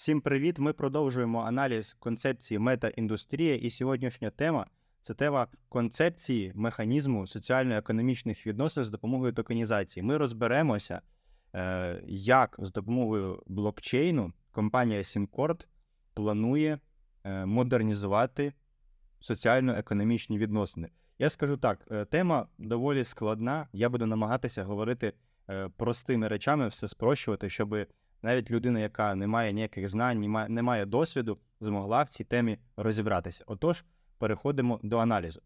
Всім привіт! Ми продовжуємо аналіз концепції мета-індустрія, і сьогоднішня тема це тема концепції механізму соціально-економічних відносин з допомогою токенізації. Ми розберемося, е, як з допомогою блокчейну компанія SimCord планує е, модернізувати соціально-економічні відносини. Я скажу так: е, тема доволі складна. Я буду намагатися говорити простими речами, все спрощувати, щоб навіть людина, яка не має ніяких знань, не має, досвіду, змогла в цій темі розібратися. Отож, переходимо до аналізу.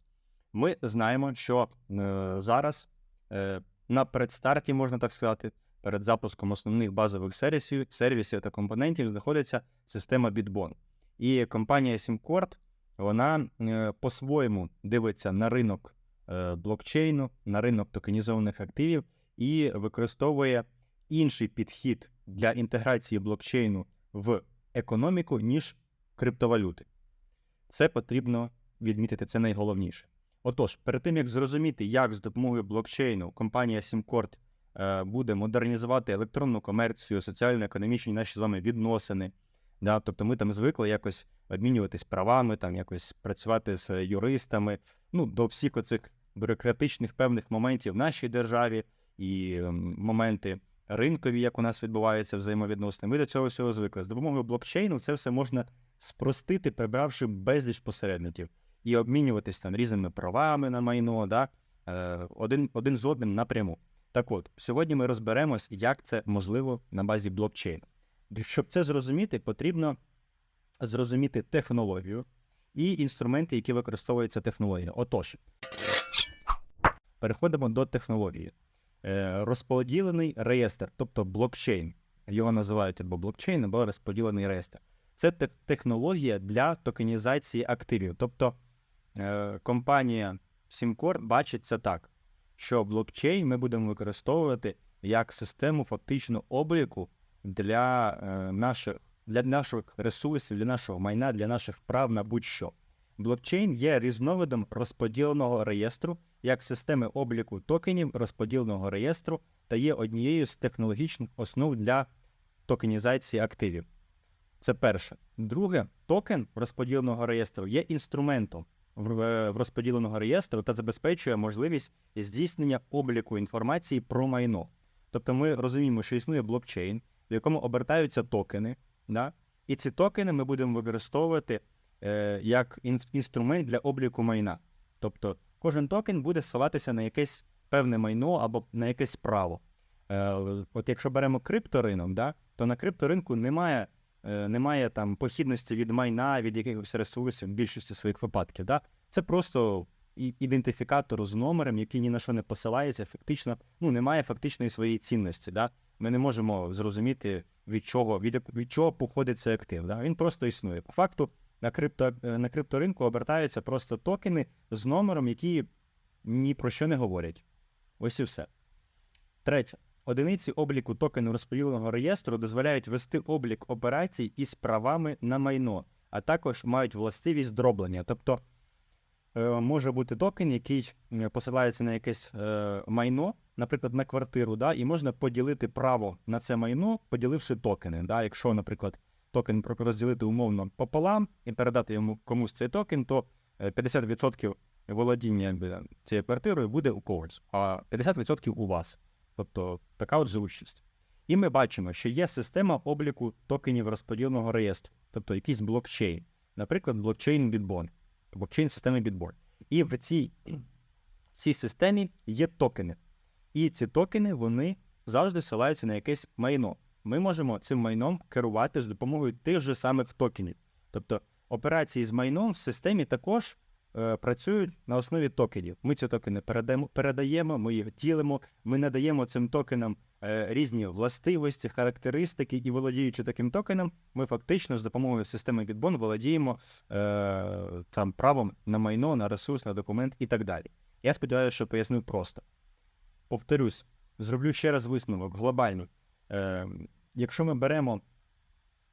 Ми знаємо, що е, зараз е, на предстарті, можна так сказати, перед запуском основних базових сервісів, сервісів та компонентів знаходиться система Bitbon. І компанія SimCord, вона е, по-своєму дивиться на ринок е, блокчейну, на ринок токенізованих активів і використовує інший підхід для інтеграції блокчейну в економіку, ніж криптовалюти. Це потрібно відмітити, це найголовніше. Отож, перед тим як зрозуміти, як з допомогою блокчейну компанія SimCord е, буде модернізувати електронну комерцію, соціально-економічні наші з вами відносини. Да? Тобто ми там звикли якось обмінюватись правами, там якось працювати з юристами, ну, до всіх оцих бюрократичних певних моментів в нашій державі і ем, моменти ринкові, як у нас відбуваються взаємовідносини. Ми до цього всього звикли. З допомогою блокчейну це все можна спростити, прибравши безліч посередників і обмінюватись там різними правами на майно, да? е, один, один з одним напряму. Так от, сьогодні ми розберемось, як це можливо на базі блокчейну. Щоб це зрозуміти, потрібно зрозуміти технологію і інструменти, які використовуються технологією. Отож, переходимо до технології. Е, розподілений реєстр, тобто блокчейн. Його називають або блокчейн, або розподілений реєстр. Це технологія для токенізації активів. Тобто е, компанія SimCore бачить це так, що блокчейн ми будемо використовувати як систему фактично обліку для, е, наших, для наших ресурсів, для нашого майна, для наших прав на будь-що. Блокчейн є різновидом розподіленого реєстру як системи обліку токенів розподіленого реєстру та є однією з технологічних основ для токенізації активів. Це перше. Друге, токен розподіленого реєстру є інструментом в е, розподіленого реєстру та забезпечує можливість здійснення обліку інформації про майно. Тобто ми розуміємо, що існує блокчейн, в якому обертаються токени, да? і ці токени ми будемо використовувати е, як інструмент для обліку майна. Тобто кожен токен буде ссилатися на якесь певне майно або на якесь право. Е, от якщо беремо крипторинок, да, то на крипторинку немає, е, немає там похідності від майна, від якихось ресурсів в більшості своїх випадків. Да? Це просто ідентифікатор з номером, який ні на що не посилається, фактично, ну, немає фактичної своєї цінності. Да? Ми не можемо зрозуміти, від чого, від, від чого походить цей актив. Да? Він просто існує. По факту, на, крипто, е, на крипторинку обертаються просто токени з номером, які ні про що не говорять. Ось і все. Третє. Одиниці обліку токену розподіленого реєстру дозволяють вести облік операцій із правами на майно, а також мають властивість дроблення. Тобто е, може бути токен, який посилається на якесь е, майно, наприклад, на квартиру, да, і можна поділити право на це майно, поділивши токени. Да. Якщо, наприклад, токен розділити умовно пополам і передати йому комусь цей токен, то е, 50% володіння якби, цією квартирою буде у когось, а 50% у вас. Тобто така от зручність. І ми бачимо, що є система обліку токенів розподіленого реєстру, тобто якийсь блокчейн, наприклад, блокчейн Bitbon, блокчейн системи Bitbon. І в цій, цій системі є токени. І ці токени вони завжди ссилаються на якесь майно. Ми можемо цим майном керувати з допомогою тих же самих токенів. Тобто операції з майном в системі також е, працюють на основі токенів. Ми ці токени передаємо, передаємо, ми їх ділимо, ми надаємо цим токенам е, різні властивості, характеристики, і володіючи таким токеном, ми фактично з допомогою системи Bitbon володіємо е, там правом на майно, на ресурс, на документ і так далі. Я сподіваюся, що пояснив просто. Повторюсь, зроблю ще раз висновок глобальний. Е, якщо ми беремо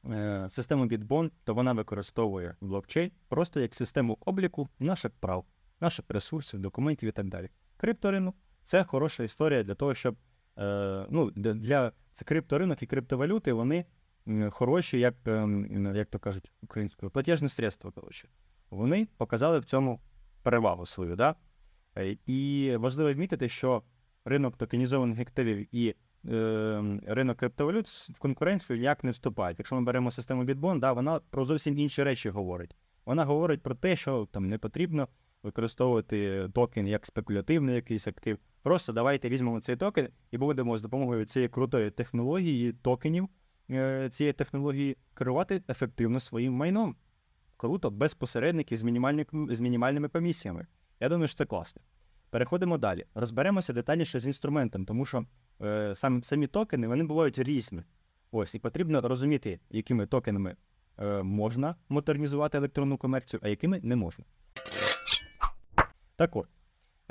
е, систему Bitbon, то вона використовує блокчейн просто як систему обліку наших прав, наших ресурсів, документів і так далі. Крипторинок це хороша історія для того, щоб е, ну, для, це крипторинок і криптовалюти вони хороші, як, як то кажуть українською, платіжне средство, коротше. Вони показали в цьому перевагу свою. Да? І важливо відмітити, що ринок токенізованих активів і ринок криптовалют в конкуренцію ніяк не вступають. Якщо ми беремо систему Bitbon, да, вона про зовсім інші речі говорить. Вона говорить про те, що там не потрібно використовувати токен як спекулятивний якийсь актив. Просто давайте візьмемо цей токен і будемо з допомогою цієї крутої технології токенів е, цієї технології керувати ефективно своїм майном. Круто, без посередників з, мінімальним- з мінімальними комісіями. Я думаю, що це класно. Переходимо далі. Розберемося детальніше з інструментом, тому що сам, самі токени вони бувають різні. Ось, і потрібно розуміти, якими токенами е, можна модернізувати електронну комерцію, а якими не можна. Так от,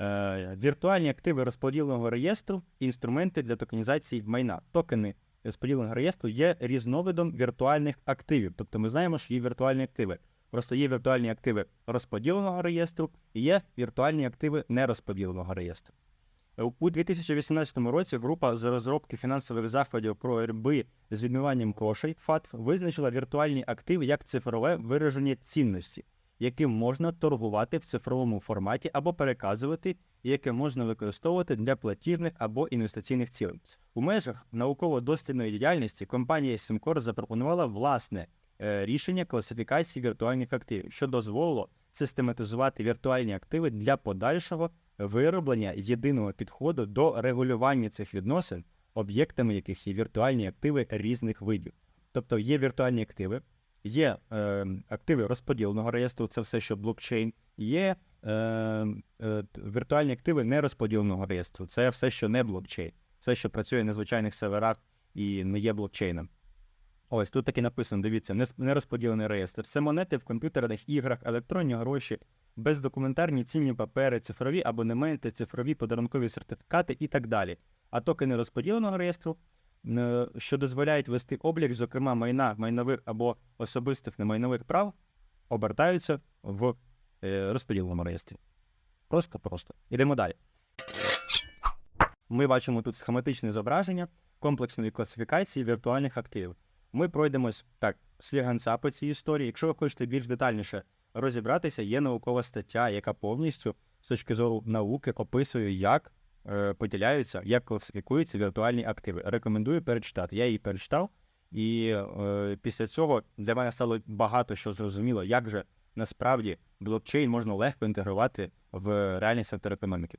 е, віртуальні активи розподіленого реєстру інструменти для токенізації майна. Токени розподіленого реєстру є різновидом віртуальних активів. Тобто ми знаємо, що є віртуальні активи. Просто є віртуальні активи розподіленого реєстру і є віртуальні активи нерозподіленого реєстру. Е, У 2018 році група з розробки фінансових заходів про РБ з відмиванням грошей ФАТФ визначила віртуальні активи як цифрове вираження цінності, яким можна торгувати в цифровому форматі або переказувати, і яке можна використовувати для платіжних або інвестиційних цілей. У межах науково-дослідної діяльності компанія Сімкор запропонувала власне е, рішення класифікації віртуальних активів, що дозволило систематизувати віртуальні активи для подальшого вироблення єдиного підходу до регулювання цих відносин, об'єктами яких є віртуальні активи різних видів. Тобто є віртуальні активи, є е, активи розподіленого реєстру, це все, що блокчейн, є е, е, віртуальні активи нерозподіленого реєстру, це все, що не блокчейн, все, що працює на звичайних серверах і не є блокчейном. Ось тут таки написано: дивіться, нерозподілений реєстр. Це монети в комп'ютерних іграх, електронні гроші, бездокументарні цінні папери, цифрові абонементи, цифрові подарункові сертифікати і так далі. А токени розподіленого реєстру, е, що дозволяють вести облік, зокрема майна, майнових або особистих немайнових прав, обертаються в е, розподіленому реєстрі. Просто-просто. Ідемо далі. Ми бачимо тут схематичне зображення комплексної класифікації віртуальних активів. Ми пройдемось так, сліганця по цій історії. Якщо ви хочете більш детальніше розібратися, є наукова стаття, яка повністю з точки зору науки описує, як е, поділяються, як класифікуються віртуальні активи. Рекомендую перечитати. Я її перечитав, і е, після цього для мене стало багато що зрозуміло, як же насправді блокчейн можна легко інтегрувати в реальний сектор економіки.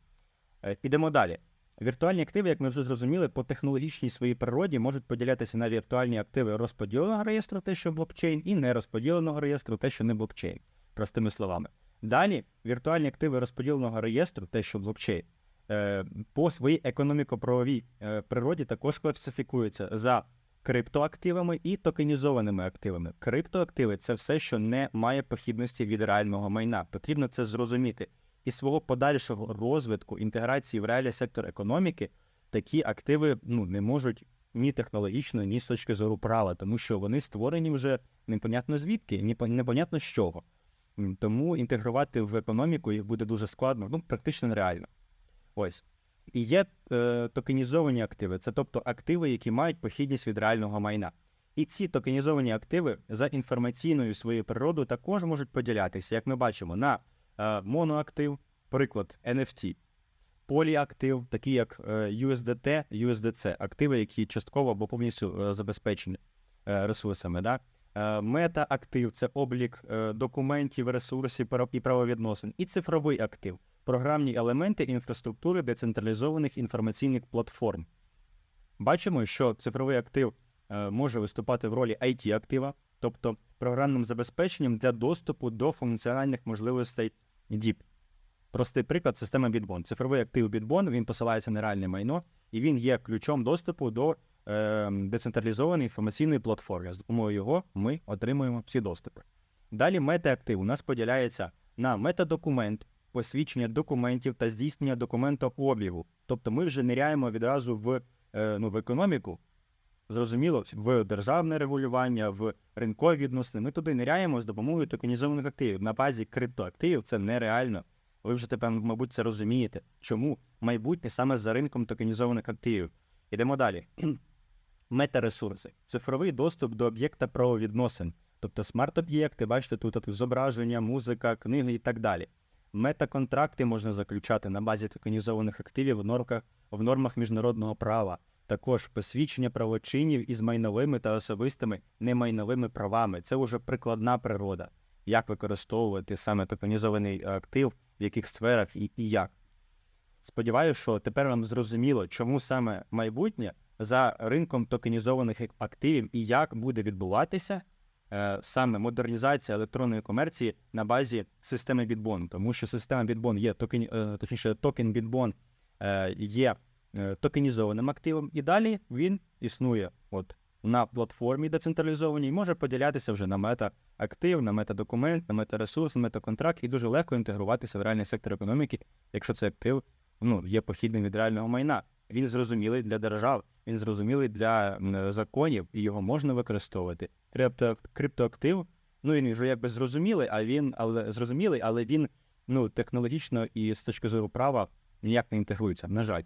Е, ідемо далі. Віртуальні активи, як ми вже зрозуміли, по технологічній своїй природі можуть поділятися на віртуальні активи розподіленого реєстру, те, що блокчейн, і нерозподіленого реєстру, те, що не блокчейн, простими словами. Далі, віртуальні активи розподіленого реєстру, те, що блокчейн, е, по своїй економіко-правовій е, природі також класифікуються за криптоактивами і токенізованими активами. Криптоактиви це все, що не має похідності від реального майна. Потрібно це зрозуміти. І свого подальшого розвитку інтеграції в реальний сектор економіки такі активи ну, не можуть ні технологічно, ні з точки зору права, тому що вони створені вже непонятно звідки, непонятно з чого. Тому інтегрувати в економіку їх буде дуже складно, ну практично нереально. Ось. І є е, токенізовані активи, це тобто активи, які мають похідність від реального майна. І ці токенізовані активи за інформаційною своєю природою також можуть поділятися, як ми бачимо, на моноактив, приклад NFT, поліактив, такі як е, USDT, USDC, активи, які частково або повністю е, забезпечені е, ресурсами. Да? Е, Метаактив це облік е, документів, ресурсів і правовідносин. І цифровий актив програмні елементи інфраструктури децентралізованих інформаційних платформ. Бачимо, що цифровий актив е, може виступати в ролі IT-актива, тобто програмним забезпеченням для доступу до функціональних можливостей DIP. Простий приклад система Bitbon. Цифровий актив Bitbon, він посилається на реальне майно, і він є ключом доступу до е, децентралізованої інформаційної платформи. З допомогою його ми отримуємо всі доступи. Далі метаактив у нас поділяється на метадокумент, посвідчення документів та здійснення документообігу. Тобто ми вже ниряємо відразу в, е, ну, в економіку, зрозуміло, в державне регулювання, в ринкові відносини. Ми туди ниряємо з допомогою токенізованих активів. На базі криптоактивів це нереально. Ви вже тепер, мабуть, це розумієте. Чому майбутнє саме за ринком токенізованих активів? Ідемо далі. Метаресурси цифровий доступ до об'єкта правовідносин, тобто смарт-об'єкти, бачите, тут, зображення, музика, книги і так далі. Метаконтракти можна заключати на базі токенізованих активів в нормках в нормах міжнародного права. Також посвідчення правочинів із майновими та особистими немайновими правами. Це вже прикладна природа, як використовувати саме токенізований актив, в яких сферах і, і як. Сподіваюся, що тепер вам зрозуміло, чому саме майбутнє за ринком токенізованих активів і як буде відбуватися е, саме модернізація електронної комерції на базі системи Bitbon. Тому що система Bitbon є токен, е, точніше, токен Bitbon е, є е, токенізованим активом, і далі він існує от на платформі децентралізованій, і може поділятися вже на мета-актив, на метадокумент, на метаресурс, на метаконтракт і дуже легко інтегруватися в реальний сектор економіки, якщо цей актив ну, є похідним від реального майна. Він зрозумілий для держав, він зрозумілий для законів, і його можна використовувати. Крипто, криптоактив, ну він вже якби зрозумілий, а він але зрозумілий, але він ну технологічно і з точки зору права ніяк не інтегрується. На жаль.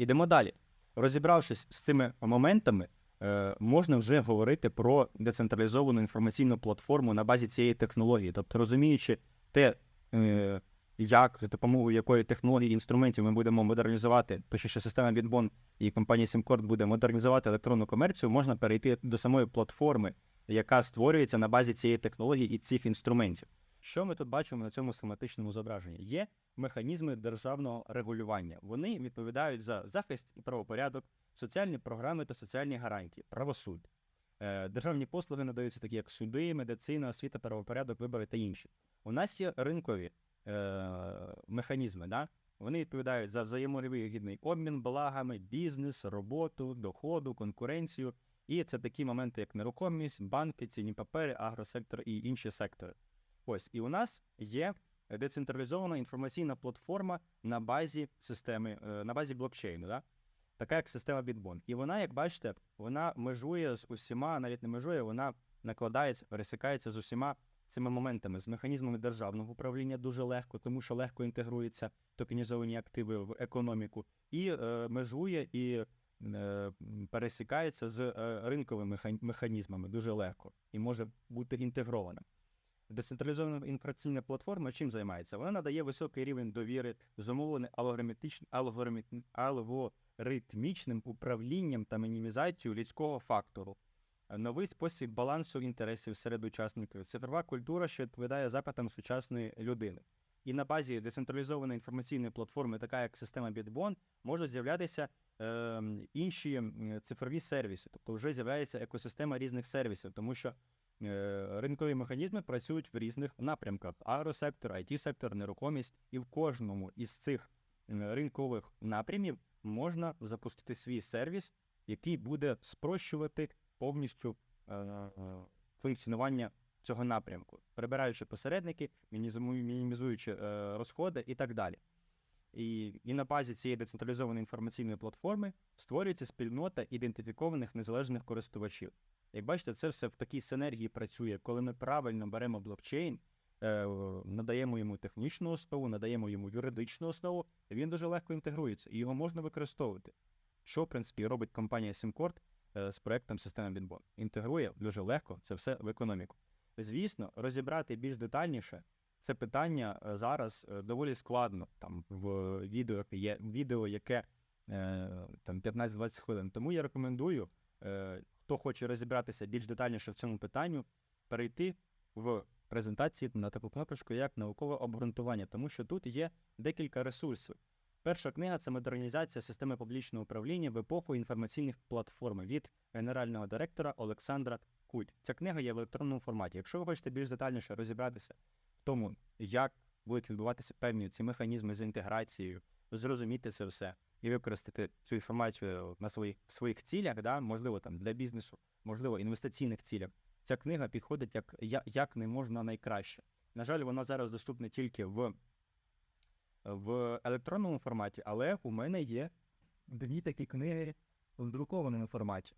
Ідемо далі. Розібравшись з цими моментами, е, можна вже говорити про децентралізовану інформаційну платформу на базі цієї технології, тобто розуміючи те, е, як за допомогою якої технології і інструментів ми будемо модернізувати, точніше система Bitbon і компанія SimCorp буде модернізувати електронну комерцію, можна перейти до самої платформи, яка створюється на базі цієї технології і цих інструментів. Що ми тут бачимо на цьому схематичному зображенні? Є механізми державного регулювання. Вони відповідають за захист і правопорядок, соціальні програми та соціальні гарантії, правосуддя. Е, Державні послуги надаються такі, як суди, медицина, освіта, правопорядок, вибори та інші. У нас є ринкові е, механізми, да? вони відповідають за взаємовигідний обмін благами, бізнес, роботу, доходу, конкуренцію. І це такі моменти, як нерухомість, банки, цінні папери, агросектор і інші сектори. Ось, і у нас є децентралізована інформаційна платформа на базі системи, е, на базі блокчейну, да? така як система Bitbon. І вона, як бачите, вона межує з усіма, навіть не межує, вона накладається, пересікається з усіма цими моментами, з механізмами державного управління дуже легко, тому що легко інтегруються токенізовані активи в економіку, і е, межує і е, пересікається з е, ринковими механізмами дуже легко і може бути інтегрована. Децентралізована інформаційна платформа чим займається? Вона надає високий рівень довіри, зумовлений алгоритмічним, алгоритм, алгоритмічним управлінням та мінімізацією людського фактору, новий спосіб балансу інтересів серед учасників, цифрова культура, що відповідає запитам сучасної людини. І на базі децентралізованої інформаційної платформи, така як система Bitbon, можуть з'являтися е, інші цифрові сервіси, тобто вже з'являється екосистема різних сервісів, тому що ринкові механізми працюють в різних напрямках: агросектор, IT-сектор, нерухомість, і в кожному із цих е, ринкових напрямів можна запустити свій сервіс, який буде спрощувати повністю е, е, функціонування цього напрямку, прибираючи посередники, мінімізуючи е, розходи і так далі. І, і на базі цієї децентралізованої інформаційної платформи створюється спільнота ідентифікованих незалежних користувачів. Як бачите, це все в такій синергії працює, коли ми правильно беремо блокчейн, е, надаємо йому технічну основу, надаємо йому юридичну основу, він дуже легко інтегрується, і його можна використовувати. Що, в принципі, робить компанія SimCorp е, з проектом системи Bitbon. Інтегрує дуже легко це все в економіку. Звісно, розібрати більш детальніше це питання е, зараз доволі складно. Там в відео, є відео, яке там 15-20 хвилин. Тому я рекомендую, хто хоче розібратися більш детальніше в цьому питанню, перейти в презентації на таку кнопочку, як наукове обґрунтування, тому що тут є декілька ресурсів. Перша книга це модернізація системи публічного управління в епоху інформаційних платформ від генерального директора Олександра Куть. Ця книга є в електронному форматі. Якщо ви хочете більш детальніше розібратися в тому, як будуть відбуватися певні ці механізми з інтеграцією, зрозуміти це все і використати цю інформацію на своїх своїх цілях, да, можливо, там для бізнесу, можливо, інвестиційних цілях. Ця книга підходить як, як не можна найкраще. На жаль, вона зараз доступна тільки в, в електронному форматі, але у мене є дві такі книги в друкованому форматі.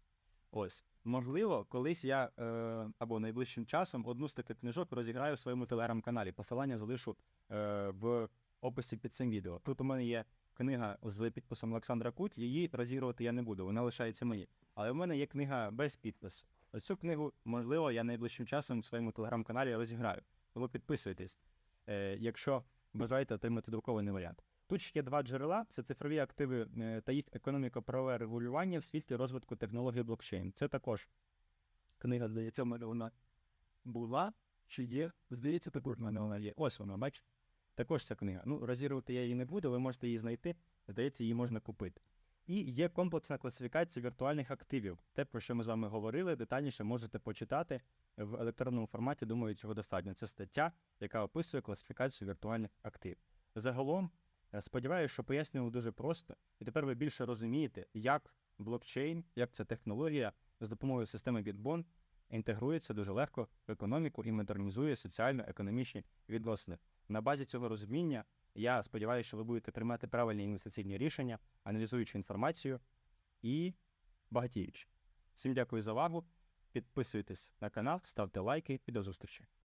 Ось, можливо, колись я е, або найближчим часом одну з таких книжок розіграю в своєму телеграм-каналі. Посилання залишу е, в описі під цим відео. Тут у мене є книга з підписом Олександра Куть, її розігрувати я не буду, вона лишається мені. Але в мене є книга без підпису. Цю книгу, можливо, я найближчим часом в своєму телеграм-каналі розіграю. Тому підписуйтесь, е, якщо бажаєте отримати друкований варіант. Тут ще є два джерела: це цифрові активи е, та їх економіко-правове регулювання в світлі розвитку технології блокчейн. Це також книга, здається, в мене вона була чи є. Здається, також в мене вона є. Ось вона, бачите? Також ця книга. Ну, розірвати я її не буду, ви можете її знайти. Здається, її можна купити. І є комплексна класифікація віртуальних активів. Те, про що ми з вами говорили, детальніше можете почитати в електронному форматі. Думаю, цього достатньо. Це стаття, яка описує класифікацію віртуальних активів. Загалом, е, сподіваюся, що пояснював дуже просто, і тепер ви більше розумієте, як блокчейн, як ця технологія з допомогою системи Bitbon інтегрується дуже легко в економіку і модернізує соціально-економічні відносини. На базі цього розуміння я сподіваюся, що ви будете приймати правильні інвестиційні рішення, аналізуючи інформацію і багатіючи. Всім дякую за увагу. Підписуйтесь на канал, ставте лайки і до зустрічі.